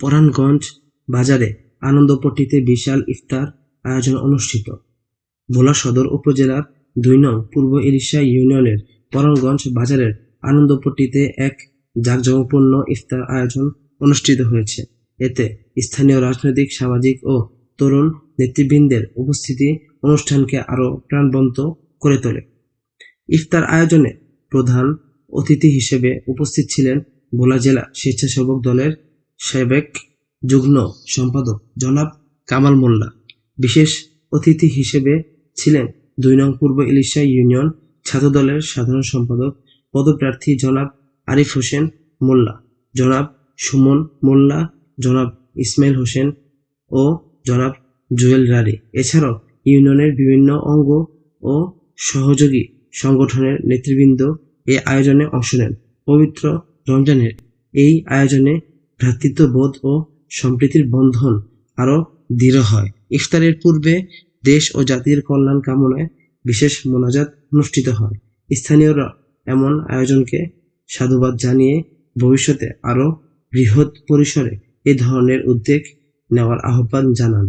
পরাণগঞ্জ বাজারে আনন্দপট্টিতে বিশাল ইফতার আয়োজন অনুষ্ঠিত। ভোলা সদর উপজেলার দুই নং পূর্ব ইলিশা ইউনিয়নের পরাণগঞ্জ বাজারের আনন্দপট্টিতে এক জাঁকজমকপূর্ণ ইফতার আয়োজন অনুষ্ঠিত হয়েছে। এতে স্থানীয় রাজনৈতিক, সামাজিক ও তরুণ নেতৃবৃন্দের উপস্থিতি অনুষ্ঠানকে আরও প্রাণবন্ত করে তোলে। ইফতার আয়োজনে প্রধান অতিথি হিসেবে উপস্থিত ছিলেন ভোলা জেলা স্বেচ্ছাসেবক দলের সাবেক, যুগ্ম সম্পাদক জনাব কামাল মোল্লা। বিশেষ অতিথি হিসেবে ছিলেন দুই নং পূর্ব ইলিশা ইউনিয়ন ছাত্রদলের সাধারণ সম্পাদক পদপ্রার্থী জনাব আরিফ হোসেন মোল্লা, জনাব সুমন মোল্লা, জনাব ইসমাইল হোসেন ও জনাব জুয়েল রানী এছাড়াও ইউনিয়নের বিভিন্ন অঙ্গ ও সহযোগী সংগঠনের নেতৃবৃন্দ এই আয়োজনে অংশ নেন। পবিত্র রমজানের এই আয়োজনে ভ্রাতৃত্ববোধ ও সম্প্রীতির বন্ধন আরও দৃঢ় হয়। ইফতারের পূর্বে দেশ ও জাতির কল্যাণ কামনায় বিশেষ মোনাজাত অনুষ্ঠিত হয়। স্থানীয়রা এমন আয়োজনকে সাধুবাদ জানিয়ে ভবিষ্যতে আরও বৃহৎ পরিসরে এ ধরনের উদ্যোগ নেওয়ার আহ্বান জানান।